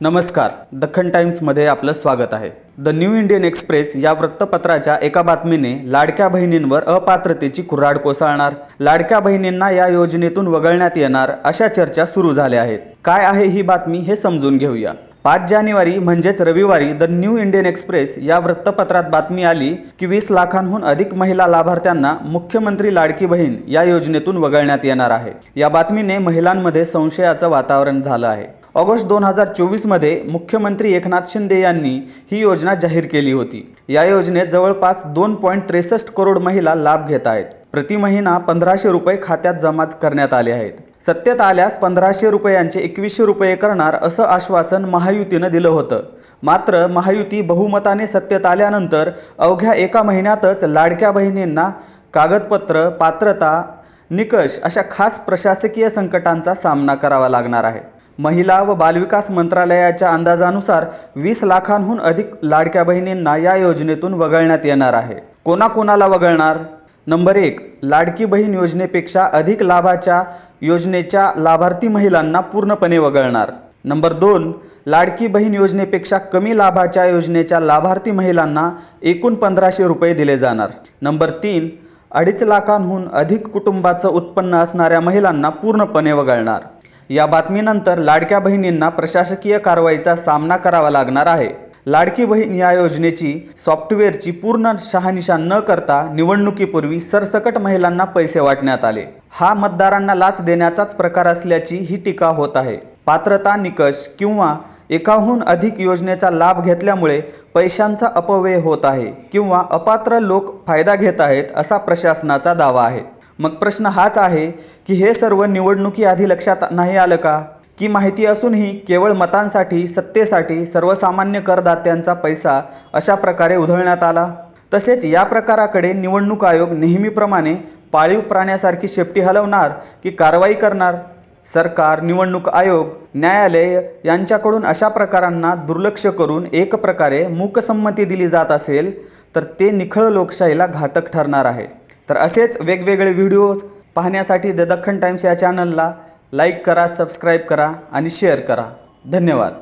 नमस्कार. दख्खन टाइम्समध्ये आपलं स्वागत आहे. द न्यू इंडियन एक्सप्रेस या वृत्तपत्राच्या एका बातमीने लाडक्या बहिणींवर अपात्रतेची कुऱ्हाड कोसळणार लाडक्या बहिणींना या योजनेतून वगळण्यात येणार अशा चर्चा सुरू झाल्या आहेत. काय आहे ही बातमी हे समजून घेऊया. पाच जानेवारी म्हणजेच रविवारी द न्यू इंडियन एक्सप्रेस या वृत्तपत्रात बातमी आली की वीस लाखांहून अधिक महिला लाभार्थ्यांना मुख्यमंत्री लाडकी बहीण या योजनेतून वगळण्यात येणार आहे. या बातमीने महिलांमध्ये संशयाचं वातावरण झालं आहे. ऑगस्ट दोन हजार चोवीसमध्ये मुख्यमंत्री एकनाथ शिंदे यांनी ही योजना जाहीर केली होती. या योजनेत जवळपास दोन पॉईंट त्रेसष्ट करोड महिला लाभ घेत आहेत. प्रति महिना पंधराशे रुपये खात्यात जमा करण्यात आले आहेत. सत्तेत आल्यास पंधराशे रुपयांचे एकवीसशे रुपये करणार असं आश्वासन महायुतीनं दिलं होतं. मात्र महायुती बहुमताने सत्तेत आल्यानंतर अवघ्या एका महिन्यातच लाडक्या बहिणींना कागदपत्र पात्रता निकष अशा खास प्रशासकीय संकटांचा सामना करावा लागणार आहे. महिला व बालविकास मंत्रालयाच्या अंदाजानुसार वीस लाखांहून अधिक लाडक्या बहिणींना या योजनेतून वगळण्यात येणार आहे. कोणाकोणाला वगळणार? नंबर एक लाडकी बहीण योजनेपेक्षा अधिक लाभाच्या योजनेच्या लाभार्थी महिलांना पूर्णपणे वगळणार. नंबर दोन लाडकी बहीण योजनेपेक्षा कमी लाभाच्या योजनेच्या लाभार्थी महिलांना एकूण पंधराशे रुपये दिले जाणार. नंबर तीन अडीच लाखांहून अधिक कुटुंबाचं उत्पन्न असणाऱ्या महिलांना पूर्णपणे वगळणार. या बातमीनंतर लाडक्या बहिणींना प्रशासकीय कारवाईचा सामना करावा लागणार आहे. लाडकी बहीण या योजनेची सॉफ्टवेअरची पूर्ण शहानिशा न करता निवडणुकीपूर्वी सरसकट महिलांना पैसे वाटण्यात आले. हा मतदारांना लाच देण्याचाच प्रकार असल्याची ही टीका होत आहे. पात्रता निकष किंवा एकाहून अधिक योजनेचा लाभ घेतल्यामुळे पैशांचा अपव्यय होत आहे किंवा अपात्र लोक फायदा घेत आहेत असा प्रशासनाचा दावा आहे. मग प्रश्न हाच आहे की हे सर्व निवडणुकीआधी लक्षात नाही आलं का? की माहिती असूनही केवळ मतांसाठी सत्तेसाठी सर्वसामान्य करदात्यांचा पैसा अशा प्रकारे उधळण्यात आला? तसेच या प्रकाराकडे निवडणूक आयोग नेहमीप्रमाणे पाळीव प्राण्यासारखी शेपटी हलवणार की कारवाई करणार? सरकार निवडणूक आयोग न्यायालय यांच्याकडून अशा प्रकारांना दुर्लक्ष करून एक प्रकारे मूकसंमती दिली जात असेल तर ते निखळ लोकशाहीला घातक ठरणार आहे. तर असेच वेगवेगळे व्हिडिओज पाहण्यासाठी द दख्खन टाइम्स या चॅनलला लाईक करा सबस्क्राईब करा आणि शेअर करा. धन्यवाद.